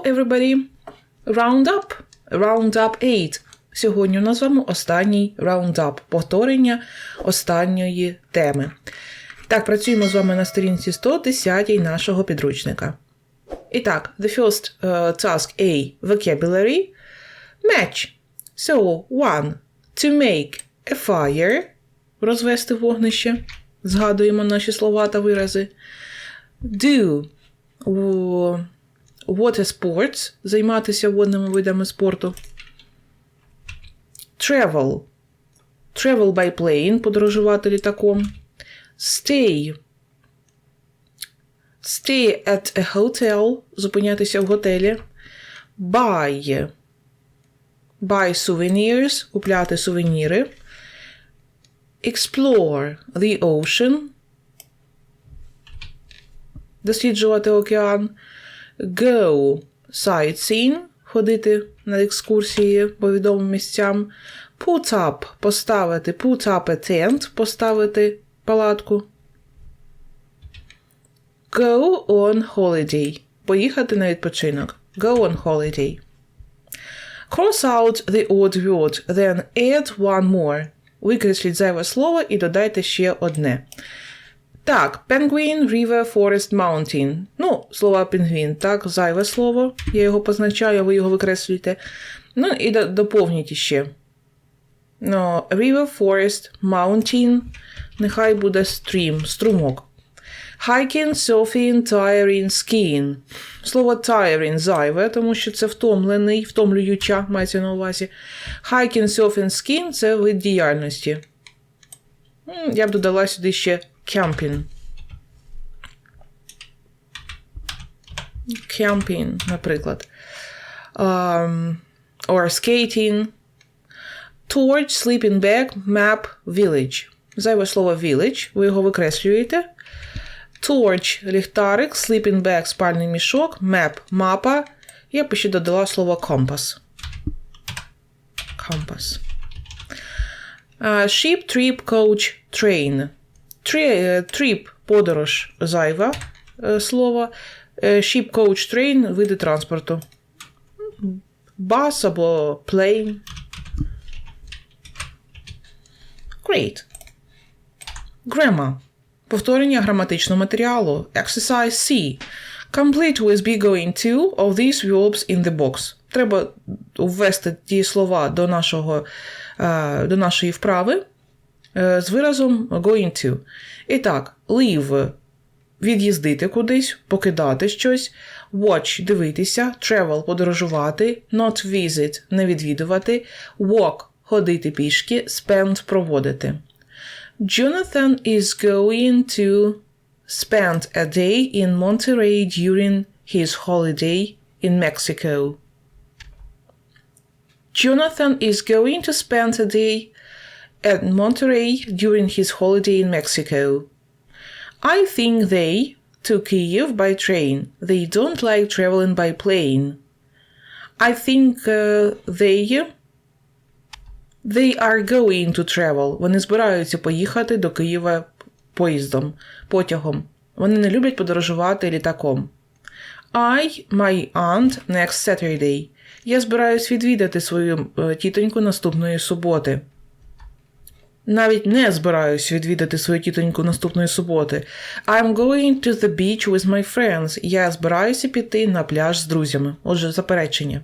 So, everybody, round up. Round up 8. Сьогодні у нас з вами останній roundup, повторення останньої теми. Так, працюємо з вами на сторінці 110 нашого підручника. І так, the first uh, task A vocabulary match. So, one. To make a fire. Розвести вогнище. Згадуємо наші слова та вирази. Do. Water sports. Займатися водними видами спорту. Travel. Travel by plane. Подорожувати літаком. Stay. Stay at a hotel. Зупинятися в готелі. Buy. Buy souvenirs. Купляти сувеніри. Explore the ocean. Досліджувати океан. Go sightseeing. Ходити на екскурсії по відомим місцям. Put up поставити. Put up a tent поставити палатку. Go on holiday. Поїхати на відпочинок. Go on holiday. Cross out the odd word, then add one more. Викресліть зайве слово і додайте ще одне. Так, penguin, river, forest, mountain. Ну, слова пінгвін, так, зайве слово. Я його позначаю, ви його викреслюєте. Ну, і до- доповніть іще. Ну, river, forest, mountain. Нехай буде stream, струмок. Hiking, surfing, tiring, skiing. Слово tiring зайве, тому що це втомлений, втомлююча, мається на увазі. Hiking, surfing, skiing – це вид діяльності. Я б додала сюди ще camping. Camping, наприклад. Um, or skating. Torch, sleeping bag, map, village. Зайве слово village, ви його викреслюєте. Torch – ліхтарик, sleeping bag – спальний мішок, map – мапа. Я ще додала слово compass. Compass. Ship, trip, coach, train. Е, Trip – подорож зайве слово. Е, Ship, coach, train – види транспорту. Bus або plane. Great. Grammar. Повторення граматичного матеріалу. Exercise C. Complete with be going to of these verbs in the box. Треба ввести ті слова до, нашого, е, до нашої вправи з виразом going to. І так, leave від'їздити кудись, покидати щось, watch дивитися, travel подорожувати, not visit не відвідувати, walk ходити пішки, spend проводити. Jonathan is going to spend a day in Monterey during his holiday in Mexico. Jonathan is going to spend a day at Monterey during his holiday in Mexico. I think they to Kiev by train. They don't like traveling by plane. I think uh, they They are going to travel. Вони збираються поїхати до Києва поїздом, потягом. Вони не люблять подорожувати літаком. I, my aunt, next Saturday. Я збираюсь відвідати свою е, тітоньку наступної суботи. Навіть не збираюсь відвідати свою тітоньку наступної суботи. I'm going to the beach with my friends. Я збираюся піти на пляж з друзями. Отже, заперечення.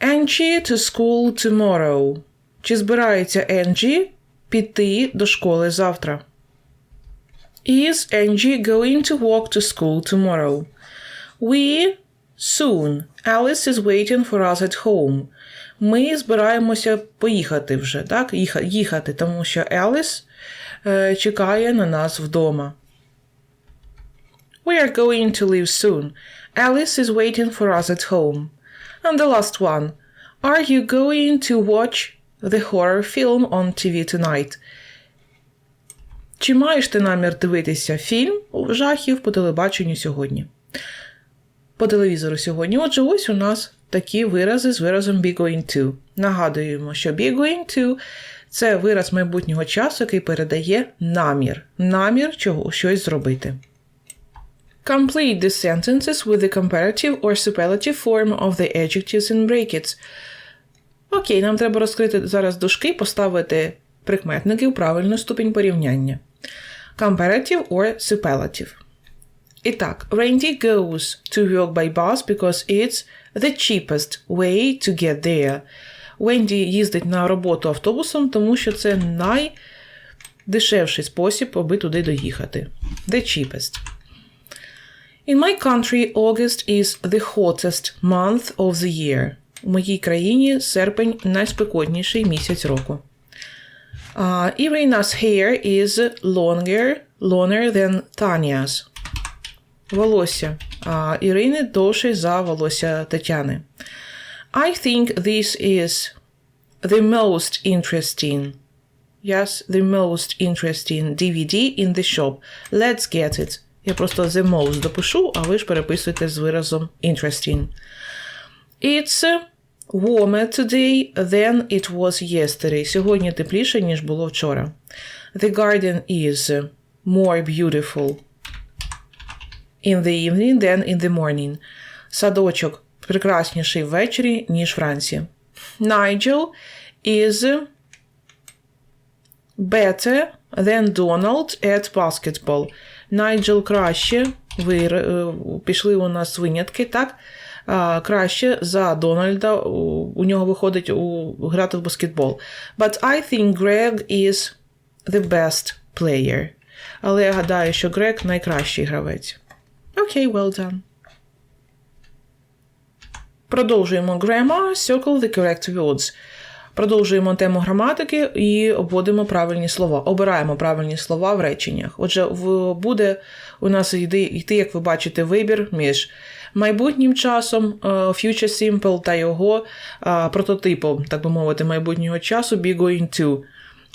Angie to school tomorrow. Чи збирається Angie піти до школи завтра? Is Angie going to walk to school tomorrow? We soon. Alice is waiting for us at home. Ми збираємося поїхати вже, так? Їхати, тому що Alice е, чекає на нас вдома. We are going to leave soon. Alice is waiting for us at home. And the last one. Are you going to watch the horror film on TV tonight? Чи маєш ти намір дивитися фільм жахів по телебаченню сьогодні? По телевізору сьогодні. Отже, ось у нас такі вирази з виразом be going to. Нагадуємо, що be going to це вираз майбутнього часу, який передає намір. Намір чого щось зробити. Complete the sentences with the comparative or superlative form of the adjectives in brackets. Окей, нам треба розкрити зараз дужки, поставити прикметники у правильну ступінь порівняння. Comparative or superlative. І так, Randy goes to work by bus because it's the cheapest way to get there. Венді їздить на роботу автобусом, тому що це найдешевший спосіб, аби туди доїхати. The cheapest. In my country, August is the hottest month of the year. У моїй країні серпень найспекотніший місяць року. Uh, Irina's hair is longer, longer than Tanya's. Волосся. Uh, Ірини довше за волосся Тетяни. I think this is the most interesting. Yes, the most interesting DVD in the shop. Let's get it. Я просто the most допишу, а ви ж переписуєте з виразом interesting. It's warmer today than it was yesterday. Сьогодні тепліше, ніж було вчора. The garden is more beautiful in the evening than in the morning. Садочок прекрасніший ввечері, ніж вранці. Nigel is better than Donald at basketball. Найджел краще, ви е, пішли у нас винятки, так? Краще за Дональда. У, нього виходить у, грати в баскетбол. But I think Greg is the best player. Але я гадаю, що Грег найкращий гравець. Окей, well done. Продовжуємо grammar, circle the correct words. Продовжуємо тему граматики і обводимо правильні слова. Обираємо правильні слова в реченнях. Отже, буде у нас йти, як ви бачите, вибір між майбутнім часом, future simple та його прототипом, так би мовити, майбутнього часу be going to.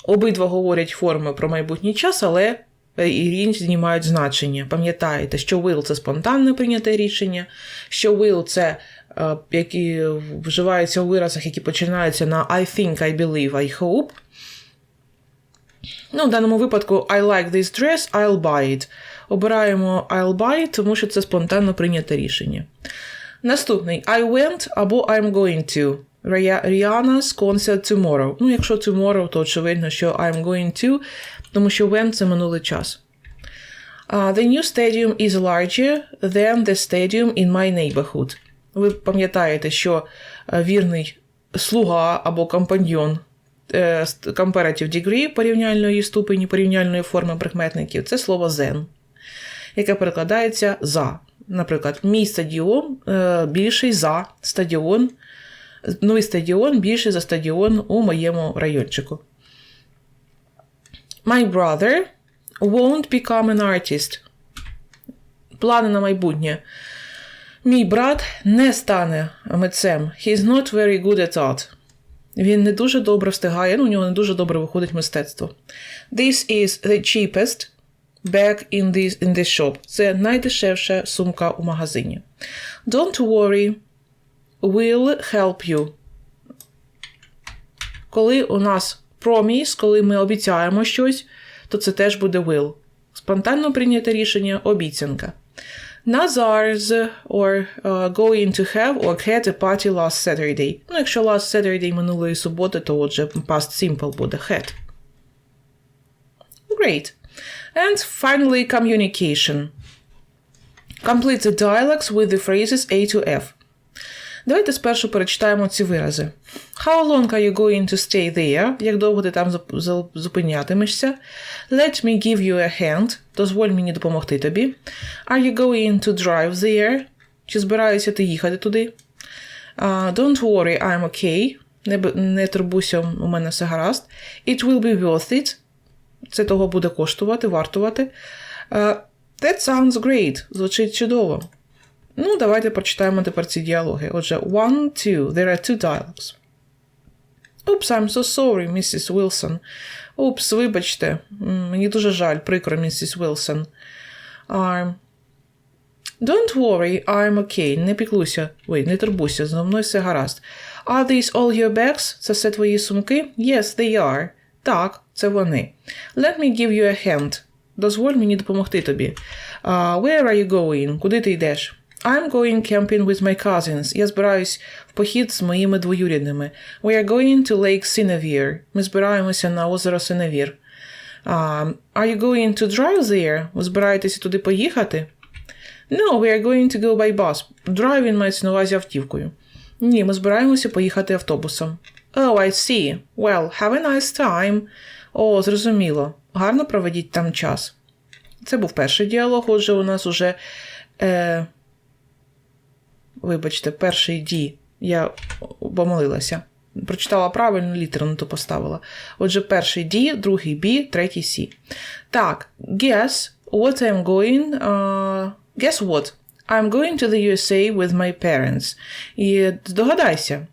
Обидва говорять форми про майбутній час, але і різні мають значення. Пам'ятаєте, що will – це спонтанне прийняте рішення, що will – це які вживаються у виразах, які починаються на I think, I believe, I hope. Ну, В даному випадку I like this dress, I'll buy it. Обираємо I'll buy it, тому що це спонтанно прийняте рішення. Наступний I went або I'm going to. Rihanna's concert tomorrow. Ну, якщо tomorrow, то очевидно, що I'm going to, тому що when це минулий час. Uh, the new stadium is larger than the stadium in my neighborhood. Ви пам'ятаєте, що вірний слуга або компаньйон comparative degree порівняльної ступені, порівняльної форми прикметників це слово then, яке перекладається за. Наприклад, мій стадіон більший за стадіон, новий стадіон більший за стадіон у моєму райончику. My brother won't become an artist. Плани на майбутнє. Мій брат не стане митцем. He's not very good at art. Він не дуже добре встигає, ну, у нього не дуже добре виходить мистецтво. This is the cheapest bag in this, in this shop. Це найдешевша сумка у магазині. Don't worry, we'll help you. Коли у нас promise, коли ми обіцяємо щось, то це теж буде will. Спонтанно прийняте рішення обіцянка. Nazar's or uh, going to have or had a party last Saturday. Ну, якщо last Saturday минулої суботи, то отже past simple буде had. Great. And finally, communication. Complete the dialogues with the phrases A to F. Давайте спершу перечитаємо ці вирази. How long are you going to stay there? Як довго ти там зупинятимешся? Let me give you a hand. Дозволь мені допомогти тобі. Are you going to drive there? Чи збираєшся ти їхати туди? Uh, don't worry, I'm okay. Не, не турбуйся, у мене все гаразд. It will be worth it. Це того буде коштувати, вартувати. Uh, that sounds great. Звучить чудово. Ну, давайте прочитаємо тепер ці діалоги. Отже, one, two. There are two dialogues. Oops, I'm so sorry, Mrs. Wilson. Упс, вибачте. Мені дуже жаль, прикро, місіс Wilson. Um, Don't worry, I'm okay. Не піклуйся. Ой, не турбуйся, зі мною все гаразд. Are these all your bags? Це все твої сумки? Yes, they are. Так, це вони. Let me give you a hand. дозволь мені допомогти тобі. Uh, where are you going? Куди ти йдеш? I'm going camping with my cousins. Я збираюсь в похід з моїми двоюрідними. We are going to Lake Sinavir. Ми збираємося на озеро Синавір. Um, are you going to drive there? Ви збираєтеся туди поїхати? No, we are going to go by bus. Driving мається на увазі автівкою. Ні, ми збираємося поїхати автобусом. Oh, I see. Well, have a nice time. О, зрозуміло. Гарно проведіть там час. Це був перший діалог, отже, у нас уже. Е... Вибачте, перший ді. Я помилилася. Прочитала правильно, літеру не то поставила. Отже, перший D, другий B, третій C. Так, guess what I'm going. Uh, guess what? I'm going to the USA with my parents. І здогадайся,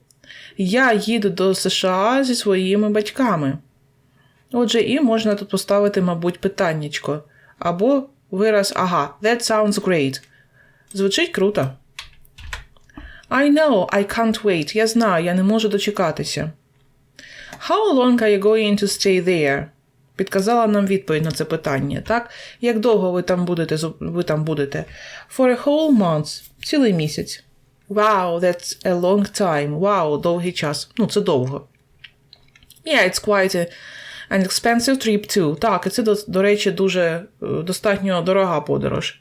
я їду до США зі своїми батьками. Отже, і можна тут поставити, мабуть, питаннячко. Або вираз ага, that sounds great. Звучить круто. I know, I can't wait. Я знаю, я не можу дочекатися. How long are you going to stay there? Підказала нам відповідь на це питання, так? Як довго ви там будете? Ви там будете? For a whole month. Цілий місяць. Wow, that's a long time. Wow, довгий час. Ну, це довго. Yeah, it's quite an expensive trip too. Так, і це, до, до речі, дуже достатньо дорога подорож.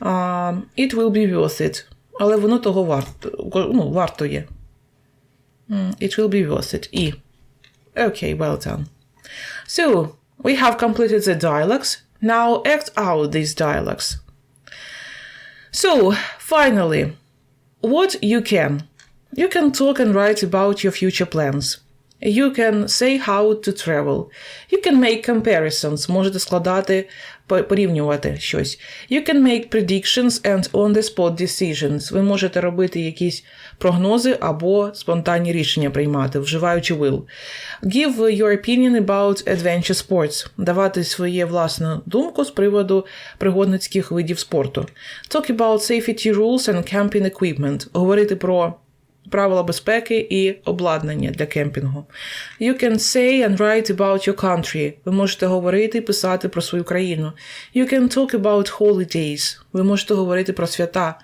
Um, it will be worth it. Але воно того варто, ну, варто є. It will be worth it. І. Okay, well done. So, we have completed the dialogues. Now act out these dialogues. So, finally, what you can. You can talk and write about your future plans. You can say how to travel. You can make comparisons. Можете складати, порівнювати щось. You can make predictions and on-the-spot decisions. Ви можете робити якісь прогнози або спонтанні рішення приймати, вживаючи will. Give your opinion about adventure sports. Давати своє власну думку з приводу пригодницьких видів спорту. Talk about safety rules and camping equipment. Говорити про правила безпеки і обладнання для кемпінгу. You can say and write about your country. Ви можете говорити і писати про свою країну. You can talk about holidays. Ви можете говорити про свята.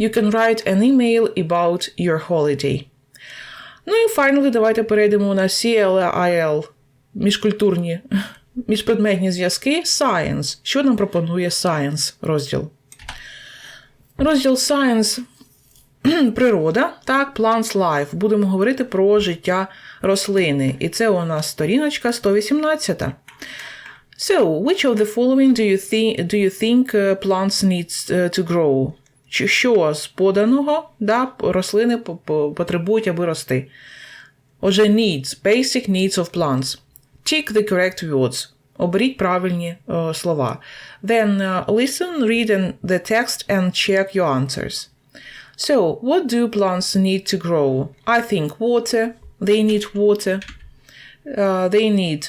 You can write an email about your holiday. Ну і finally, давайте перейдемо на CLIL. Міжкультурні, міжпредметні зв'язки. Science. Що нам пропонує Science розділ? Розділ Science природа, так, plants life. Будемо говорити про життя рослини. І це у нас сторіночка 118. So, which of the following do you think, do you think plants need to grow? Що з поданого да, рослини потребують, аби рости? Отже, needs, basic needs of plants. Tick the correct words. Оберіть правильні uh, слова. Then uh, listen, read the text and check your answers. So, what do plants need to grow? I think water. They need water. Uh, they need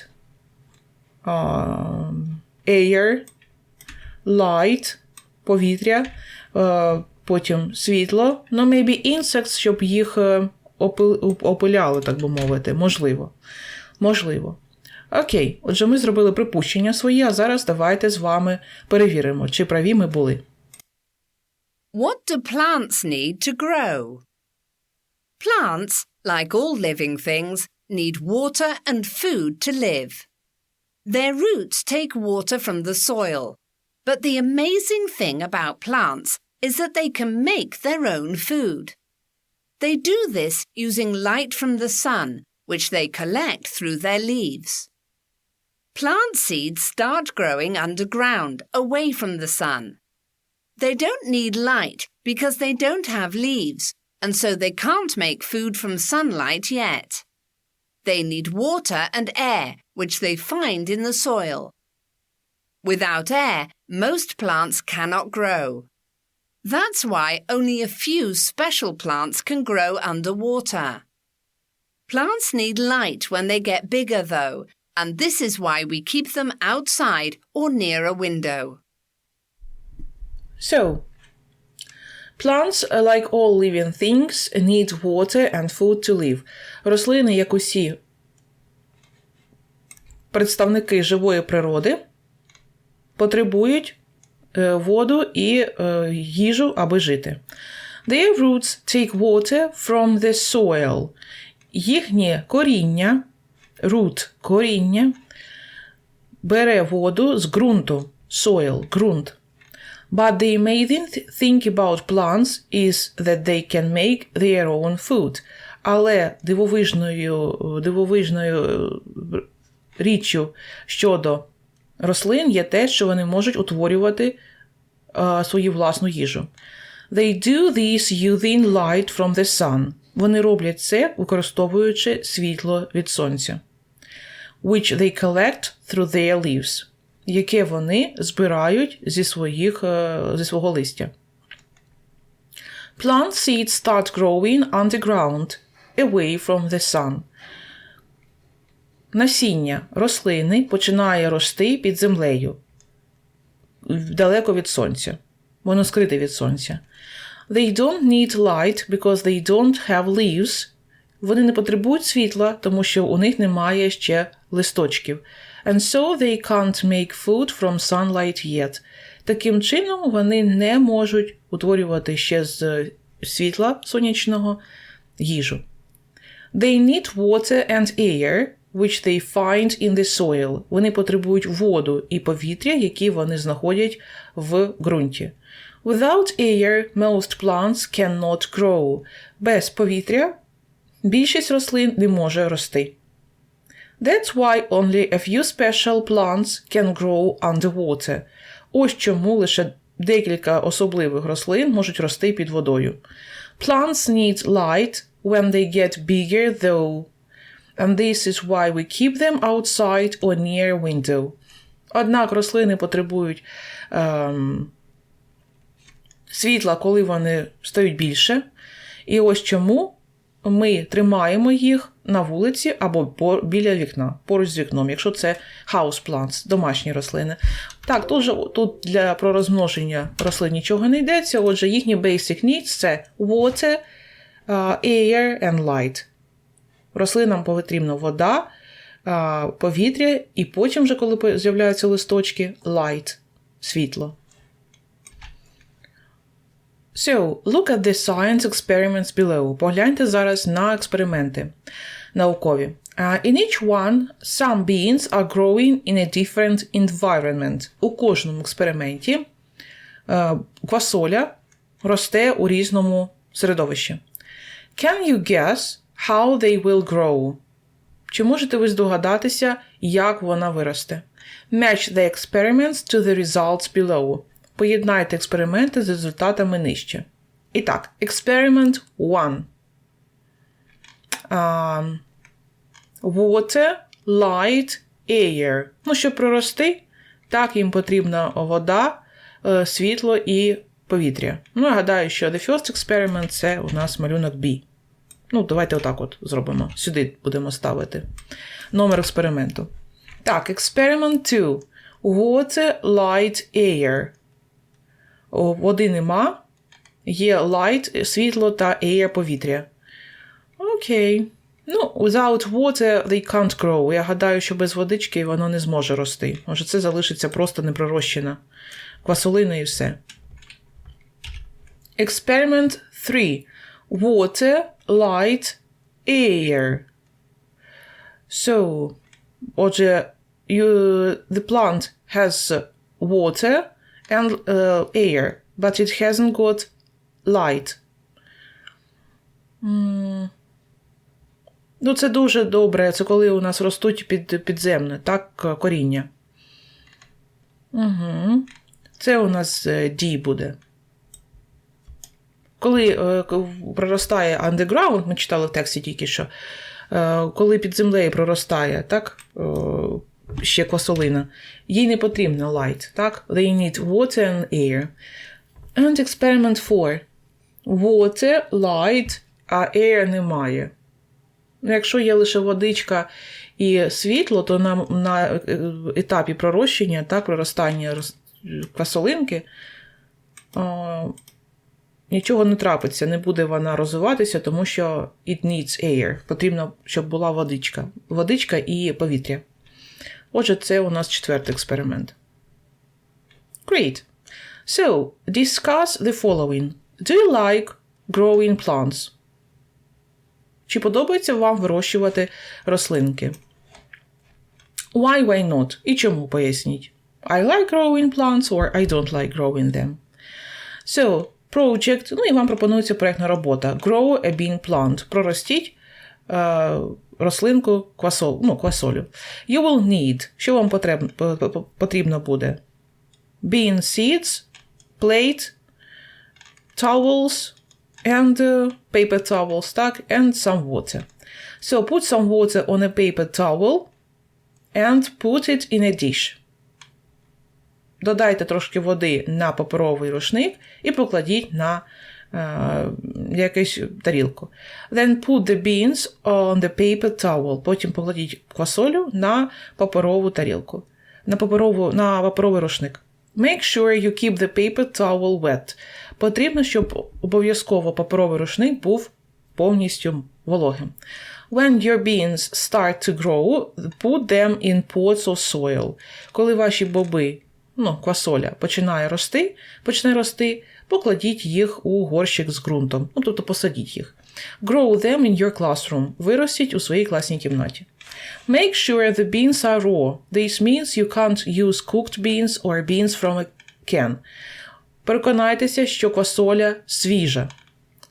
um, air, light, повітря, uh, потім світло. No, maybe insects, щоб їх опиляли, так би мовити. Можливо. Можливо. Окей, отже, ми зробили припущення свої, а зараз давайте з вами перевіримо, чи праві ми були. What do plants need to grow? Plants, like all living things, need water and food to live. Their roots take water from the soil, but the amazing thing about plants is that they can make their own food. They do this using light from the sun, which they collect through their leaves. Plant seeds start growing underground, away from the sun. They don't need light because they don't have leaves, and so they can't make food from sunlight yet. They need water and air, which they find in the soil. Without air, most plants cannot grow. That's why only a few special plants can grow underwater. Plants need light when they get bigger, though, and this is why we keep them outside or near a window. So, plants, like all living things, need water and food to live. Рослини, як усі представники живої природи, потребують е, воду і е, їжу, аби жити. Their roots take water from the soil. Їхнє коріння, root – коріння, бере воду з ґрунту, soil – ґрунт. But the amazing th- thing about plants is that they can make their own food. Але дивовижною, дивовижною е, річчю щодо рослин є те, що вони можуть утворювати е, свою власну їжу. They do this using light from the sun. Вони роблять це, використовуючи світло від сонця. Which they collect through their leaves, яке вони збирають зі, своїх, е, зі свого листя. Plant seeds start growing underground, away from the sun. Насіння рослини починає рости під землею, далеко від сонця. Воно скрите від сонця. They don't need light because they don't have leaves. Вони не потребують світла, тому що у них немає ще листочків. And so they can't make food from sunlight yet. Таким чином, вони не можуть утворювати ще з світла сонячного їжу. They need water and air, which they find in the soil. Вони потребують воду і повітря, які вони знаходять в ґрунті. Without air, most plants cannot grow. Без повітря більшість рослин не може рости. That's why only a few special plants can grow underwater. Ось чому лише декілька особливих рослин можуть рости під водою. Plants need light when they get bigger though. And this is why we keep them outside or near window. Однак рослини потребують ем, світла, коли вони стають більше. І ось чому ми тримаємо їх на вулиці або біля вікна, поруч з вікном, якщо це house plants, домашні рослини. Так, тут, же, тут для про розмноження рослин нічого не йдеться. Отже, їхні basic needs це water, uh, air and light. Рослинам потрібна вода, повітря, і потім, вже, коли з'являються листочки, light світло. So, look at the science experiments below. Погляньте зараз на експерименти наукові. Uh, in each one, some beans are growing in a different environment. У кожному експерименті uh, квасоля росте у різному середовищі. Can you guess how they will grow? Чи можете ви здогадатися, як вона виросте? Match the experiments to the results below. Поєднайте експерименти з результатами нижче. І так, experiment 1. Um, water, light, air. Ну, щоб прорости, так їм потрібна вода, е, світло і повітря. Ну, я гадаю, що the first experiment це у нас малюнок B. Ну, давайте отак от зробимо. Сюди будемо ставити номер експерименту. Так, experiment 2. Water, light, air. Води нема. Є light, світло та air повітря. Окей. Ну, without water they can't grow. Я гадаю, що без водички воно не зможе рости. Може, це залишиться просто непророщена квасолина і все. Experiment 3. Water, light, air. So, отже, you, the plant has water and uh, air, but it hasn't got light. М. Ну, це дуже добре. Це коли у нас ростуть під, підземне, так, коріння. Угу. Це у нас е, D буде. Коли е, проростає underground, ми читали в тексті тільки що, е, коли під землею проростає, так, е, ще квасолина, їй не потрібно light, так? They need water and air. And experiment 4. Water, light, а air немає. Ну, Якщо є лише водичка і світло, то на, на е, етапі пророщення, так, проростання квасолинки, нічого не трапиться, не буде вона розвиватися, тому що it needs air. Потрібно, щоб була водичка. Водичка і повітря. Отже, це у нас четвертий експеримент. Great. So, discuss the following. Do you like growing plants? Чи подобається вам вирощувати рослинки? Why, why not? І чому поясніть? I like growing plants or I don't like growing them. So, project, ну і вам пропонується проєктна робота. Grow a bean plant. Проростіть е, рослинку квасол, ну, квасолю. You will need. Що вам потрібно, потрібно буде? Bean seeds, plate, towels, and uh, paper towels, так, and some water. So put some water on a paper towel and put it in a dish. Додайте трошки води на паперовий рушник і покладіть на е, якусь тарілку. Then put the beans on the paper towel. Потім покладіть квасолю на паперову тарілку. На паперову, на паперовий рушник. Make sure you keep the paper towel wet. Потрібно, щоб обов'язково паперовий рушник був повністю вологим. When your beans start to grow, put them in pots of soil. Коли ваші боби, ну, квасоля, починає рости, почне рости, покладіть їх у горщик з ґрунтом, ну, тобто посадіть їх. Grow them in your classroom. Виростіть у своїй класній кімнаті. Make sure the beans are raw. This means you can't use cooked beans or beans from a can. Переконайтеся, що квасоля свіжа,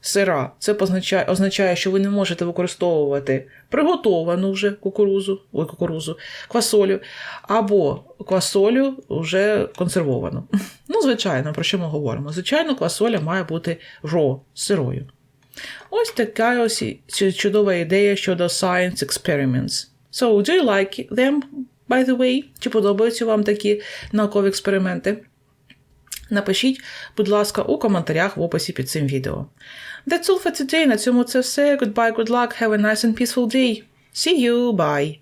сира. Це позначає, означає, що ви не можете використовувати приготовану вже кукурузу, ой, кукурузу, квасолю, або квасолю вже консервовану. Ну, звичайно, про що ми говоримо? Звичайно, квасоля має бути raw, сирою. Ось така ось чудова ідея щодо science experiments. So, do you like them, by the way? Чи подобаються вам такі наукові експерименти? Напишіть, будь ласка, у коментарях в описі під цим відео. That's all for today. На цьому це все. Goodbye, good luck, have a nice and peaceful day. See you, bye!